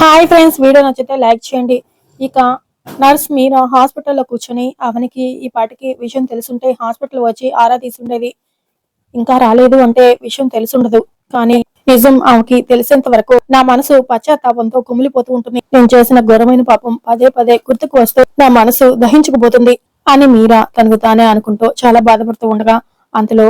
Hi friends video నచ్చితే like చేయండి. ఇక నర్స్ మీరా హాస్పిటల్లో కూర్చొని అవనికి ఈ పాటికి విషయం తెలుసుంటే హాస్పిటల్ వచ్చి ఆరా తీసుండేది ఇంకా రాలేదు అంటే విషయం తెలుసుండదు. కానీ నిజం ఆమెకి తెలిసేంత వరకు నా మనసు పశ్చాత్తాపంతో కుమిలిపోతూ ఉంటుంది. నేను చేసిన ఘోరమైన పాపం పదే పదే గుర్తుకు వస్తూ నా మనసు దహించుకుపోతుంది అని మీరా తనకు తానే అనుకుంటూ చాలా బాధపడుతూ ఉండగా అంతలో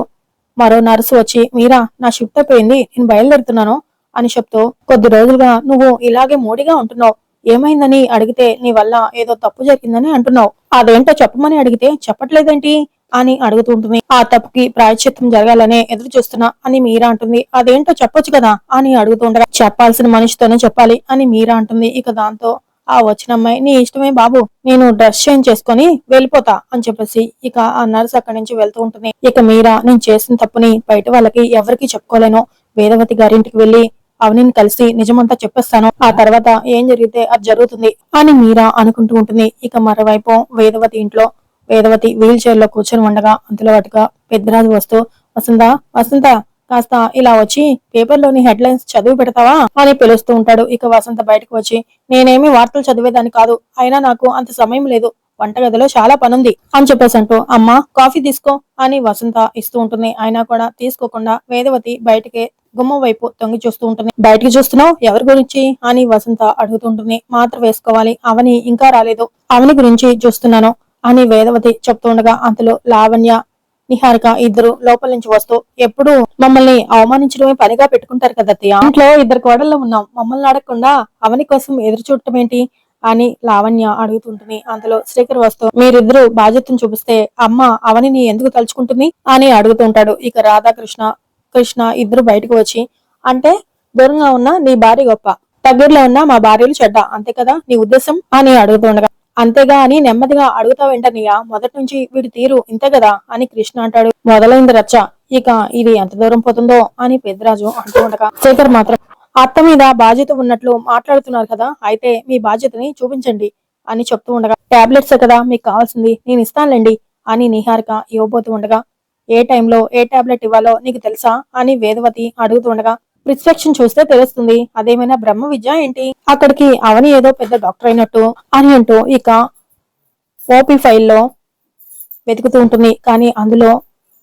మరో నర్సు వచ్చి మీరా నా షిఫ్ట్ అయిపోయింది. నేను బయలుదేరుతున్నాను. అని చెప్తూ కొద్ది రోజులుగా నువ్వు ఇలాగే మోడీగా ఉంటున్నావు. ఏమైందని అడిగితే నీ వల్ల ఏదో తప్పు జరిగిందని అంటున్నావు. అదేంటో చెప్పమని అడిగితే చెప్పట్లేదేంటి? అని అడుగుతూ ఉంటుంది. ఆ తప్పుకి ప్రాయశ్చిత్తం జరగాలనే ఎదురు చూస్తున్నా అని మీరా అంటుంది. అదేంటో చెప్పొచ్చు కదా అని అడుగుతుండగా చెప్పాల్సిన మనిషితోనే చెప్పాలి అని మీరా అంటుంది. ఇక దాంతో ఆ వచ్చిన అమ్మాయి నీ ఇష్టమే బాబు. నేను డ్రెస్ చేంజ్ చేసుకొని వెళ్ళిపోతా అని చెప్పేసి ఇక ఆ నర్స్ అక్కడి నుంచి వెళ్తూ ఉంటుంది. ఇక మీరా నేను చేసిన తప్పుని బయట వాళ్ళకి ఎవరికి చెప్పుకోలేను. వేదవతి గారింటికి వెళ్ళి అవనిని కలిసి నిజమంతా చెప్పేస్తాను. ఆ తర్వాత ఏం జరిగితే అది జరుగుతుంది అని మీరా అనుకుంటూ ఉంటుంది. ఇక మరోవైపు వేదవతి ఇంట్లో వేదవతి వీల్ చైర్లో కూర్చొని ఉండగా అంతలో అటుగా పెద్దరాజు వస్తూ వసంత వసంత కాస్త ఇలా వచ్చి పేపర్లోని హెడ్ లైన్స్ చదివి పెడతావా? అని పిలుస్తూ ఉంటాడు. ఇక వసంత బయటకు వచ్చి నేనేమి వార్తలు చదివేదాన్ని కాదు. అయినా నాకు అంత సమయం లేదు. వంటగదిలో చాలా పనుంది అని చెప్పేసి అంటూ అమ్మ కాఫీ తీసుకో అని వసంత ఇస్తూ ఉంటుంది. అయినా కూడా తీసుకోకుండా వేదవతి బయటకే గుమ్మం వైపు తొంగి చూస్తూ ఉంటుంది. బయటికి చూస్తున్నావు? ఎవరి గురించి? అని వసంత అడుగుతుంటుంది. మాత్ర వేసుకోవాలి. అవని ఇంకా రాలేదు. అవని గురించి చూస్తున్నాను. అని వేదవతి చెప్తుండగా అంతలో లావణ్య నిహారిక ఇద్దరు లోపల నుంచి వస్తూ ఎప్పుడు మమ్మల్ని అవమానించడమే పనిగా పెట్టుకుంటారు కదా అత్తయ్య? ఇంట్లో ఇద్దరు కోడల్లో ఉన్నాం. మమ్మల్ని అడగకుండా అవని కోసం ఎదురు చూడటం ఏంటి? అని లావణ్య అడుగుతుంటుంది. అందులో శ్రీకర్ వస్తూ మీరిద్దరు బాధ్యతను చూపిస్తే అమ్మ అవనిని ఎందుకు తలుచుకుంటుంది? అని అడుగుతుంటాడు ఇక రాధాకృష్ణ కృష్ణ ఇద్దరు బయటకు వచ్చి అంటే దూరంగా ఉన్న నీ భార్య గొప్ప దగ్గరలో ఉన్న మా భార్యలు చెడ్డ అంతే కదా నీ ఉద్దేశం? అని అడుగుతుండగా అంతేగా అని నెమ్మదిగా అడుగుతా వెంటనియా మొదటి నుంచి వీడి తీరు ఇంతే కదా? అని కృష్ణ అంటాడు. మొదలైంది రచ్చ ఇక ఇది ఎంత దూరం పోతుందో? అని పెద్దరాజు అంటూ ఉండగా శేఖర్ మాత్రం అత్త మీద బాధ్యత ఉన్నట్లు మాట్లాడుతున్నారు కదా అయితే మీ బాధ్యతని చూపించండి అని చెప్తూ ఉండగా టాబ్లెట్స్ కదా మీకు కావాల్సింది నేను ఇస్తానులేండి అని నిహారిక ఇవ్వబోతూ ఉండగా ఏ టైంలో ఏ టాబ్లెట్ ఇవ్వాలో నీకు తెలుసా? అని వేదవతి అడుగుతుండగా ప్రిస్క్రిప్షన్ చూస్తే తెలుస్తుంది. అదేమైనా బ్రహ్మ విద్య ఏంటి? అక్కడికి అవని ఏదో పెద్ద డాక్టర్ అయినట్టు అని అంటూ ఇక ఓపీ ఫైల్లో వెతుకుతూ ఉంటుంది. కానీ అందులో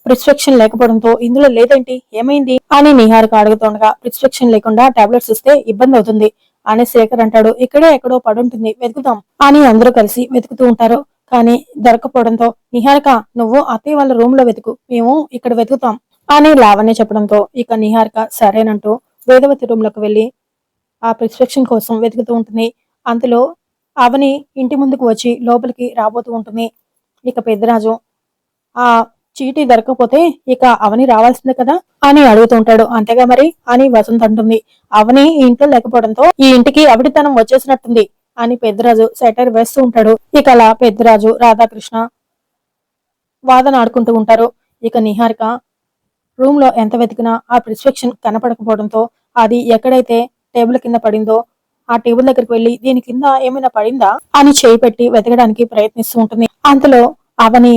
ప్రిస్క్రిప్షన్ లేకపోవడంతో ఇందులో లేదేంటి? ఏమైంది? అని నిహారిక అడుగుతుండగా ప్రిస్క్రిప్షన్ లేకుండా టాబ్లెట్స్ ఇస్తే ఇబ్బంది అవుతుంది. అని శేఖర్ అంటాడు ఇక్కడే ఎక్కడో పడుంటుంది. వెతుకుదాం. అని అందరూ కలిసి వెతుకుతూ ఉంటారు. కానీ దొరకపోవడంతో నిహారిక నువ్వు అత్తయ్య వాళ్ళ రూమ్లో వెతుకు మేము ఇక్కడ వెతుకుతాం అని లావణ్య చెప్పడంతో ఇక నిహారిక సరేనంటూ వేదవతి రూమ్లోకి వెళ్ళి ఆ ప్రిస్క్రిప్షన్ కోసం వెతుకుతూ ఉంటుంది. అందులో అవని ఇంటి ముందుకు వచ్చి లోపలికి రాబోతూ ఉంటుంది. ఇక పెద్దరాజు ఆ చీటీ దొరకకపోతే ఇక అవని రావాల్సిందే కదా అని అడుగుతుంటాడు అంతేగా మరి? అని వసంత్ అంటుంది. అవని ఇంట్లో లేకపోవడంతో ఈ ఇంటికి అవిడితనం వచ్చేసినట్టుంది. అని పెద్దరాజు సెటర్ వేస్తూ ఉంటాడు. ఇక అలా పెద్దరాజు రాధాకృష్ణ వాదన ఆడుకుంటూ ఉంటారు. ఇక నిహారిక రూమ్లో ఎంత వెతికినా ఆ ప్రిస్క్రిప్షన్ కనపడకపోవడంతో అది ఎక్కడైతే టేబుల్ కింద పడిందో ఆ టేబుల్ దగ్గరికి వెళ్ళి దీని కింద ఏమైనా పడిందా అని చేయి పెట్టి వెతకడానికి ప్రయత్నిస్తూ ఉంటుంది. అంతలో అవని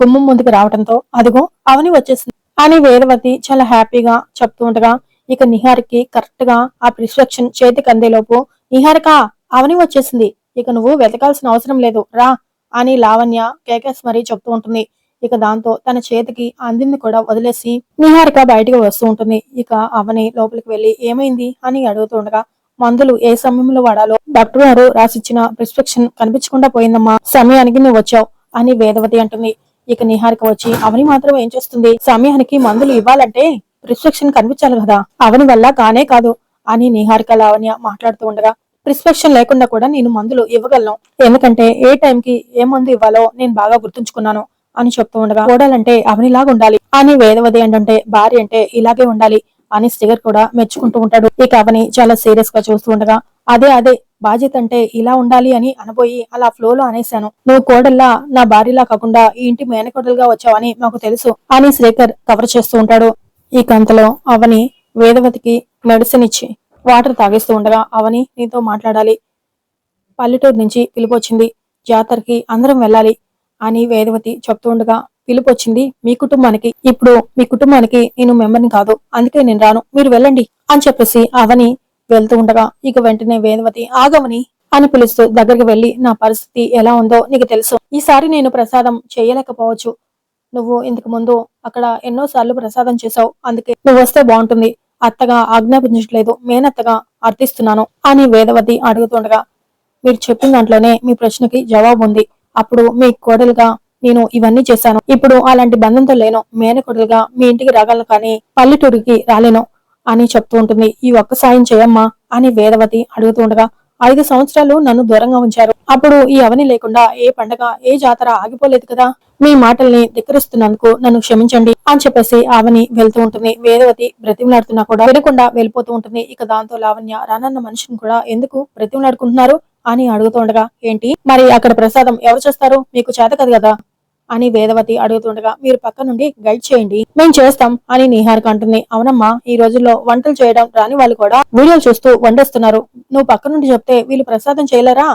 గుమ్మం ముందుకు రావడంతో అదిగో అవని వచ్చేసింది అని వేదవతి చాలా హ్యాపీగా చెప్తూ ఉండగా ఇక నిహారికి కరెక్ట్గా ఆ ప్రిస్క్రిప్షన్ చేతికి అందేలోపు నిహారిక అవని వచ్చేసింది. ఇక నువ్వు వెతకాల్సిన అవసరం లేదు. రా అని లావణ్య కేకేస్ మరీ చెప్తూ ఉంటుంది. ఇక దాంతో తన చేతికి అందింది కూడా వదిలేసి నిహారిక బయటికి వస్తూ ఉంటుంది. ఇక అవని లోపలికి వెళ్ళి ఏమైంది అని అడుగుతుండగా మందులు ఏ సమయంలో వాడాలో డాక్టర్ గారు రాసిచ్చిన ప్రిస్క్రిప్షన్ కనిపించకుండా పోయిందమ్మా. సమయానికి నువ్వు వచ్చావు అని వేదవతి అంటుంది. ఇక నిహారిక వచ్చి అవని మాత్రం ఏం చేస్తుంది? సమయానికి మందులు ఇవ్వాలంటే ప్రిస్క్రిప్షన్ కనిపించాలి కదా. అవని వల్ల కానే కాదు అని నిహారిక లావణ్య మాట్లాడుతూ ఉండగా ప్రిస్క్రిప్షన్ లేకుండా కూడా నేను మందులు ఇవ్వగలను. ఎందుకంటే ఏ టైంకి ఏ మందు ఇవ్వాలో నేను బాగా గుర్తుంచుకున్నాను అని చెప్తూ ఉండగా కోడాలంటే అవనిలాగా ఉండాలి. అని వేదవది అంటే భార్య అంటే ఇలాగే ఉండాలి అని శ్రీగర్ కూడా మెచ్చుకుంటూ ఉంటాడు. ఇక అవని చాలా సీరియస్గా చూస్తూ ఉండగా అదే అదే బాధ్యత అంటే ఇలా ఉండాలి అని అనబోయి అలా ఫ్లో లో అనేశాను. నువ్వు కోడల్లా నా భార్యలా కాకుండా ఈ ఇంటి మేనకోడలుగా వచ్చావని మాకు తెలుసు అని శ్రీకర్ కవర్ చేస్తూ ఉంటాడు. ఈ కంతలో అవని వేదవతికి మెడిసిన్ ఇచ్చి వాటర్ తాగేస్తూ ఉండగా అవని నీతో మాట్లాడాలి. పల్లెటూరు నుంచి పిలుపు వచ్చింది జాతరకి అందరం వెళ్ళాలి అని వేదవతి చెప్తూ ఉండగా పిలుపు వచ్చింది మీ కుటుంబానికి. ఇప్పుడు మీ కుటుంబానికి నేను మెంబర్ని కాదు. అందుకే నేను రాను. మీరు వెళ్ళండి అని చెప్పేసి అవని వెళ్తూ ఉండగా ఇక వెంటనే వేదవతి ఆగమని అని పిలుస్తూ దగ్గరికి వెళ్ళి నా పరిస్థితి ఎలా ఉందో నీకు తెలుసు. ఈసారి నేను ప్రసాదం చేయలేకపోవచ్చు. నువ్వు ఇంతకు ముందు అక్కడ ఎన్నో సార్లు ప్రసాదం చేసావు అందుకే నువ్వు వస్తే బాగుంటుంది. అత్తగా ఆజ్ఞాపించట్లేదు మేనత్తగా అర్థిస్తున్నాను అని వేదవతి అడుగుతుండగా మీరు చెప్పిన దాంట్లోనే మీ ప్రశ్నకి జవాబు ఉంది. అప్పుడు మీ కోడలుగా నేను ఇవన్నీ చేశాను. ఇప్పుడు అలాంటి బంధంతో లేను. మేనకోడలుగా మీ ఇంటికి రాగలను కానీ పల్లెటూరికి రాలేను అని చెప్తూ ఉంటుంది. ఈ ఒక్క సాయం చేయమ్మా అని వేదవతి అడుగుతూ ఉండగా ఐదు సంవత్సరాలు నన్ను దూరంగా ఉంచారు. అప్పుడు ఈ అవని లేకుండా ఏ పండగ ఏ జాతర ఆగిపోలేదు కదా? మీ మాటల్ని ధిక్కరిస్తున్నందుకు నన్ను క్షమించండి. అని చెప్పేసి ఆవని వెళ్తూ ఉంటుంది. వేదవతి బ్రతిమలాడుతున్నా కూడా వినకుండా వెళ్ళిపోతూ ఉంటుంది. ఇక దాంతో లావణ్య రానన్న మనిషిని కూడా ఎందుకు బ్రతిమలాడుకుంటున్నారు అని అడుగుతుండగా ఏంటి? మరి అక్కడ ప్రసాదం ఎవరు చేస్తారు? మీకు చేత కదా కదా? అని వేదవతి అడుగుతుండగా మీరు పక్క నుండి గైడ్ చేయండి. మేము చేస్తాం అని నిహారిక అంటుంది. అవునమ్మా ఈ రోజుల్లో వంటలు చేయడం రాని వాళ్ళు కూడా వీడియోలు చూస్తూ వండేస్తున్నారు. నువ్వు పక్క నుండి చెప్తే వీళ్ళు ప్రసాదం చేయలేరా?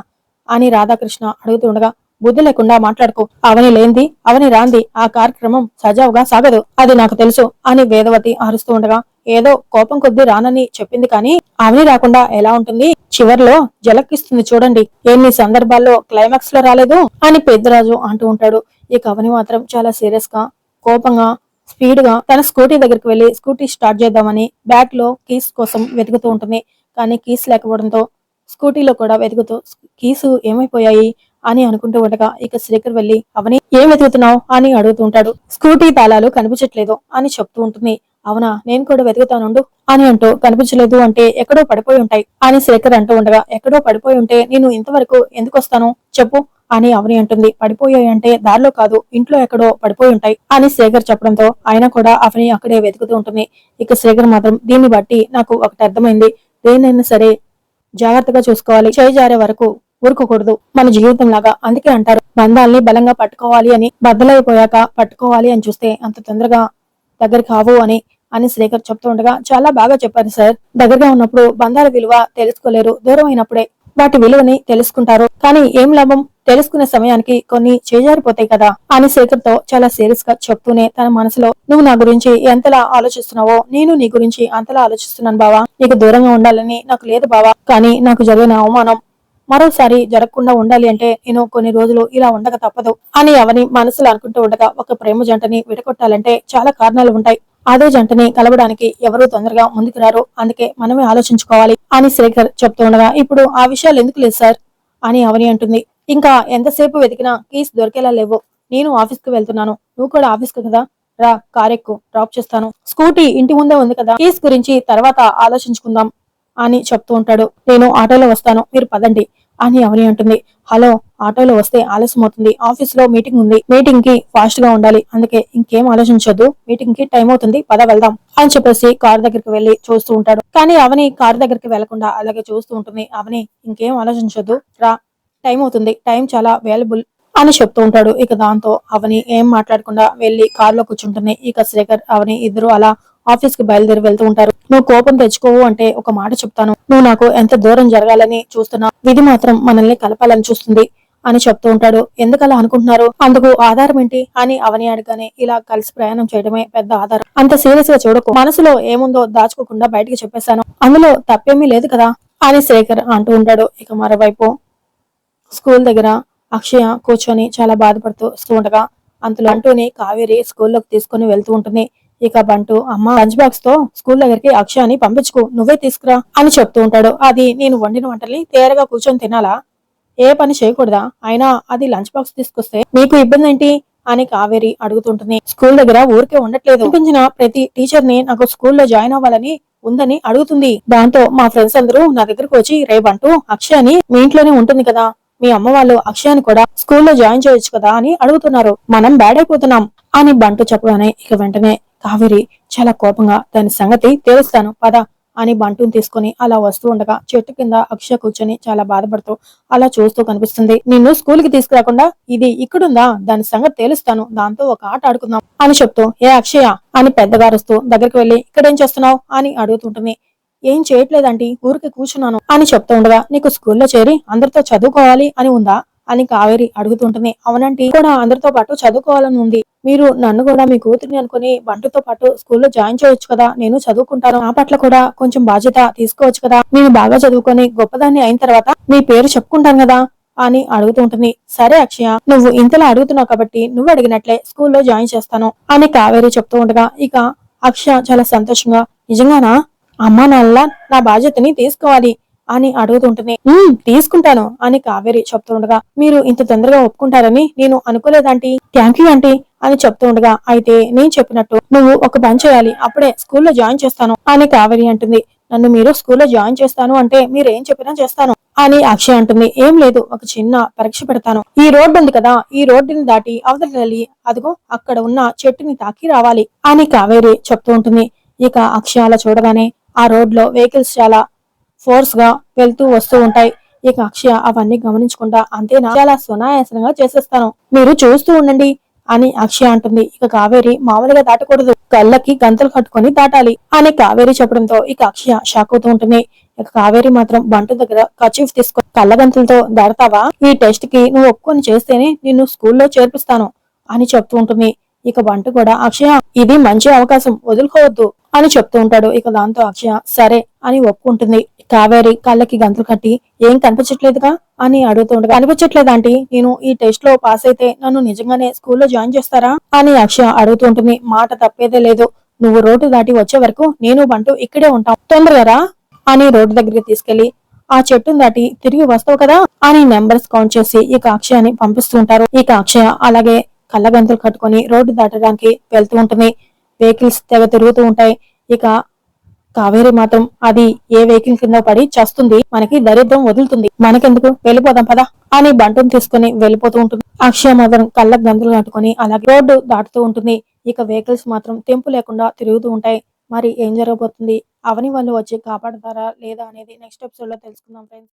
అని రాధాకృష్ణ అడుగుతుండగా బుద్ధి లేకుండా మాట్లాడుకో. అవని లేంది అవని రాంది ఆ కార్యక్రమం సజావుగా సాగదు. అది నాకు తెలుసు అని వేదవతి అరుస్తూ ఉండగా ఏదో కోపం కొద్దీ రానని చెప్పింది కానీ అవని రాకుండా ఎలా ఉంటుంది? చివర్లో జలక్కిస్తుంది చూడండి. ఎన్ని సందర్భాల్లో క్లైమాక్స్లో రాలేదు అని పెద్దరాజు అంటూ ఉంటాడు. ఇక అవని మాత్రం చాలా సీరియస్గా కోపంగా స్పీడ్గా తన స్కూటీ దగ్గరికి వెళ్ళి స్కూటీ స్టార్ట్ చేద్దామని బ్యాగ్లో కీస్ కోసం వెతుకుతూ ఉంటుంది. కానీ కీస్ లేకపోవడంతో స్కూటీలో కూడా వెతుకుతూ కీసు ఏమైపోయాయి? అని అనుకుంటూ ఉండగా ఇక శ్రీకర్ వెళ్ళి అవని ఏం వెతుకుతున్నావు? అని అడుగుతుంటాడు స్కూటీ తాళాలు కనిపించట్లేదు అని చెప్తూ ఉంటుంది. అవునా నేను కూడా వెతుకుతానుండు అని అంటూ కనిపించలేదు అంటే ఎక్కడో పడిపోయి ఉంటాయి అని శేఖర్ అంటూ ఉండగా ఎక్కడో పడిపోయి ఉంటే నేను ఇంతవరకు ఎందుకు వస్తాను చెప్పు అని అవని అంటుంది. పడిపోయాయి అంటే దారిలో కాదు ఇంట్లో ఎక్కడో పడిపోయి ఉంటాయి అని శేఖర్ చెప్పడంతో ఆయన కూడా అవని అక్కడే వెతుకుతూ ఉంటుంది. ఇక శేఖర్ మాత్రం దీన్ని బట్టి నాకు ఒకటి అర్థమైంది. దేనైనా సరే జాగ్రత్తగా చూసుకోవాలి. చేయి జారే వరకు ఊరుకోకూడదు. మన జీవితం లాగా. అందుకే అంటారు బంధాల్ని బలంగా పట్టుకోవాలి అని బద్దలైపోయాక పట్టుకోవాలి అని చూస్తే అంత తొందరగా దగ్గర కావు అని అని శ్రీకర్ చెప్తూ ఉండగా చాలా బాగా చెప్పారు సార్. దగ్గరగా ఉన్నప్పుడు బంధాల విలువ తెలుసుకోలేరు. దూరం అయినప్పుడే వాటి విలువని తెలుసుకుంటారు. కానీ ఏం లాభం? తెలుసుకునే సమయానికి కొన్ని చేజారిపోతాయి కదా అని శేఖర్తో చాలా సీరియస్గా చెప్తూనే తన మనసులో నువ్వు నా గురించి ఎంతలా ఆలోచిస్తున్నావో నేను నీ గురించి అంతలా ఆలోచిస్తున్నాను బావా. నీకు దూరంగా ఉండాలని నాకు లేదు బావా. కానీ నాకు జరిగిన అవమానం మరోసారి జరగకుండా ఉండాలి అంటే నేను కొన్ని రోజులు ఇలా ఉండక తప్పదు అని అవని మనసులో అనుకుంటూ ఉండగా ఒక ప్రేమ జంటని విడగొట్టాలంటే చాలా కారణాలు ఉంటాయి. అదే జంటని కలవడానికి ఎవరూ తొందరగా ముందుకు రారు అందుకే మనమే ఆలోచించుకోవాలి అని శ్రీకర్ చెప్తూ ఉండగా ఇప్పుడు ఆ విషయాలు ఎందుకు లేదు సార్? అని అవని అంటుంది. ఇంకా ఎంతసేపు వెతికినా కీస్ దొరికేలా లేవు. నేను ఆఫీస్కు వెళ్తున్నాను. నువ్వు కూడా ఆఫీస్కు కదా? రా కారెక్కు డ్రాప్ చేస్తాను. స్కూటీ ఇంటి ముందే ఉంది కదా? కీస్ గురించి తర్వాత ఆలోచించుకుందాం. అని చెప్తూ ఉంటాడు. నేను ఆటోలో వస్తాను. మీరు పదండి అని అవని అంటుంది. హలో ఆటోలో వస్తే ఆలస్యం అవుతుంది. ఆఫీస్లో మీటింగ్ ఉంది. మీటింగ్కి ఫాస్ట్గా ఉండాలి. అందుకే ఇంకేం ఆలోచించొద్దు. మీటింగ్కి టైం అవుతుంది. పద వెళ్దాం అని చెప్పేసి కార్ దగ్గరికి వెళ్ళి చూస్తూ ఉంటాడు. కానీ అవని కార్ దగ్గరికి వెళ్ళకుండా అలాగే చూస్తూ ఉంటుంది. అవని ఇంకేం ఆలోచించొద్దు. రా. టైం అవుతుంది. టైం చాలా వేలబుల్ అని చెప్తూ ఉంటాడు. ఇక దాంతో అవని ఏం మాట్లాడకుండా వెళ్ళి కారులో కూర్చుంటుంది. ఇక శ్రీకర్ అవని ఇద్దరు అలా ఆఫీస్కి బయలుదేరి వెళ్తూ ఉంటారు. నువ్వు కోపం తెచ్చుకోవు అంటే ఒక మాట చెప్తాను. నువ్వు నాకు ఎంత దూరం జరగాలని చూస్తున్నా విధి మాత్రం మనల్ని కలపాలని చూస్తుంది అని చెప్తూ ఉంటాడు. ఎందుకలా అనుకుంటున్నారు? అందుకు ఆధారం ఏంటి? అని అవని అడగానే ఇలా కలిసి ప్రయాణం చేయడమే పెద్ద ఆధారం. అంత సీరియస్గా చూడకు. మనసులో ఏముందో దాచుకోకుండా బయటికి చెప్పేశాను. అందులో తప్పేమీ లేదు కదా? అని శేఖర్ అంటూ ఉంటాడు. ఇక మరోవైపు స్కూల్ దగ్గర అక్షయ కూర్చొని చాలా బాధపడుతూ ఉండగా అంతలో అంటూనే కావేరి స్కూల్లోకి తీసుకుని వెళ్తూ ఉంటుంది. ఇక బంటు అమ్మ లంచ్ బాక్స్తో స్కూల్ దగ్గరికి అక్షయాని పంపించుకో నువ్వే తీసుకురా అని చెప్తూ ఉంటాడు. అది నేను వండిన వంటల్ని తేరగా కూర్చొని తినాలా? ఏ పని చేయకూడదా? అయినా అది లంచ్ బాక్స్ తీసుకొస్తే మీకు ఇబ్బంది ఏంటి అని కావేరి అడుగుతుంటుంది. స్కూల్ దగ్గర ఊరికే ఉండట్లేదు. చూపించిన ప్రతి టీచర్ని నాకు స్కూల్లో జాయిన్ అవ్వాలని ఉందని అడుగుతుంది. దాంతో మా ఫ్రెండ్స్ అందరూ నా దగ్గరకు వచ్చి రేబంటూ అక్షయాని మీ ఇంట్లోనే ఉంటుంది కదా? మీ అమ్మ వాళ్ళు అక్షయాన్ని కూడా స్కూల్లో జాయిన్ చేయొచ్చు కదా? అని అడుగుతున్నారు. మనం బ్యాడ్ అయిపోతున్నాం అని బంటు చెప్పగానే ఇక వెంటనే కావేరి చాలా కోపంగా దాని సంగతి తెలుస్తాను పద అని బంటుని తీసుకుని అలా వస్తూ ఉండగా చెట్టు కింద అక్షయ కూర్చొని చాలా బాధపడుతూ అలా చూస్తూ కనిపిస్తుంది. నిన్ను స్కూల్కి తీసుకురాకుండా ఇది ఇక్కడుందా? దాని సంగతి తెలుస్తాను దాంతో ఒక ఆట ఆడుకుందాం అని చెప్తూ ఏ అక్షయ అని పెద్దగా అరుస్తూ దగ్గరికి వెళ్ళి ఇక్కడేం చేస్తున్నావు? అని అడుగుతుంటుంది. ఏం చేయట్లేదంటే ఊరికి కూర్చున్నాను అని చెప్తూ ఉండగా నీకు స్కూల్లో చేరి అందరితో చదువుకోవాలి అని ఉందా? అని కావేరి అడుగుతుంటుంది అవునంటే కూడా అందరితో పాటు చదువుకోవాలని ఉంది. మీరు నన్ను కూడా మీ కూతురిని అనుకుని బంటుతో పాటు స్కూల్లో జాయిన్ చేయొచ్చు కదా నేను చదువుకుంటాను. నా పట్ల కూడా కొంచెం బాధ్యత తీసుకోవచ్చు కదా. నేను బాగా చదువుకొని గొప్పదాన్ని అయిన తర్వాత మీ పేరు చెప్పుకుంటాను కదా అని అడుగుతుంటుంది సరే అక్షయ నువ్వు ఇంతలా అడుగుతున్నావు కాబట్టి నువ్వు అడిగినట్లే స్కూల్లో జాయిన్ చేస్తాను అని కావేరి చెప్తూ ఉండగా ఇక అక్షయ చాలా సంతోషంగా నిజంగానా? అమ్మా నాన్న నా బాధ్యతని తీసుకోవాలి. అని అడుగుతుంటుంది తీసుకుంటాను అని కావేరి చెప్తూ ఉండగా మీరు ఇంత తొందరగా ఒప్పుకుంటారని నేను అనుకోలేదంటీ థ్యాంక్ యూ ఆంటీ అని చెప్తూ ఉండగా అయితే నేను చెప్పినట్టు నువ్వు ఒక పని చేయాలి అప్పుడే స్కూల్లో జాయిన్ చేస్తాను అని కావేరి అంటుంది. నన్ను మీరు స్కూల్లో జాయిన్ చేస్తాను అంటే మీరు ఏం చెప్పినా చేస్తాను అని అక్షయ్ అంటుంది. ఏం లేదు ఒక చిన్న పరీక్ష పెడతాను. ఈ రోడ్డు ఉంది కదా ఈ రోడ్డుని దాటి అవతల వెళ్ళి అదిగో అక్కడ ఉన్న చెట్టుని తాకి రావాలి అని కావేరి చెప్తూ ఉంటుంది. ఇక అక్షయ అలా చూడగానే ఆ రోడ్లో వెహికల్స్ చాలా ఫోర్స్గా వెళ్తూ వస్తూ ఉంటాయి. ఇక అక్షయ అవన్నీ గమనించకుండా అంతేనా? చాలా సునాయాసనంగా చేసేస్తాను. మీరు చూస్తూ ఉండండి అని అక్షయ అంటుంది. ఇక కావేరి మామూలుగా దాటకూడదు. కళ్ళకి గంతలు కట్టుకొని దాటాలి అని కావేరి చెప్పడంతో ఇక అక్షయ షాక్ అవుతూ ఉంటుంది. ఇక కావేరి మాత్రం బంట దగ్గర కచీఫ్ తీసుకో కళ్ళ గంతులతో దాడతావా? ఈ టెస్ట్కి నువ్వు ఒప్పుకొని చేస్తేనే నిన్ను స్కూల్లో చేర్పిస్తాను అని చెప్తూ ఉంటుంది. ఇక బంట కూడా అక్షయ ఇది మంచి అవకాశం. వదులుకోవద్దు అని చెప్తూ ఉంటాడు. ఇక దాంతో అక్షయ సరే అని ఒప్పుకుంటుంది. కావేరి కళ్ళకి గంతులు కట్టి ఏం కనిపించట్లేదుగా? అని అడుగుతుండగా అనిపించట్లేదు కనిపించట్లేదు ఆంటీ నేను ఈ టెస్ట్లో పాస్ అయితే నన్ను నిజంగానే స్కూల్లో జాయిన్ చేస్తారా? అని అక్షయ అడుగుతూ ఉంటుంది మాట తప్పేదే లేదు. నువ్వు రోడ్డు దాటి వచ్చే వరకు నేను బంటు ఇక్కడే ఉంటాం. తొందరగా రా అని రోడ్డు దగ్గరికి తీసుకెళ్ళి ఆ చెట్టును దాటి తిరిగి వస్తావు కదా? అని నెంబర్స్ కౌంట్ చేసి ఇక అక్షయాన్ని పంపిస్తూ ఉంటారు ఇక అక్షయ అలాగే కళ్ళగంతులు కట్టుకొని రోడ్డు దాటడానికి వెళ్తూ ఉంటుంది. వెహికల్స్ తెగ తిరుగుతూ ఉంటాయి. ఇక కావేరి మాత్రం అది ఏ వెహికల్ కింద పడి చస్తుంది మనకి దరిద్రం వదులుతుంది. మనకెందుకు? వెళ్ళిపోదాం పదా అని బంటును తీసుకుని వెళ్ళిపోతూ ఉంటుంది. అక్షయ మాత్రం కళ్ళ గంతులు కట్టుకొని అలాగే రోడ్డు దాటుతూ ఉంటుంది. ఇక వెహికల్స్ మాత్రం తెంపు లేకుండా తిరుగుతూ ఉంటాయి. మరి ఏం జరగబోతుంది? అవని వాళ్ళు వచ్చి కాపాడతారా లేదా అనేది నెక్స్ట్ ఎపిసోడ్లో తెలుసుకుందాం ఫ్రెండ్స్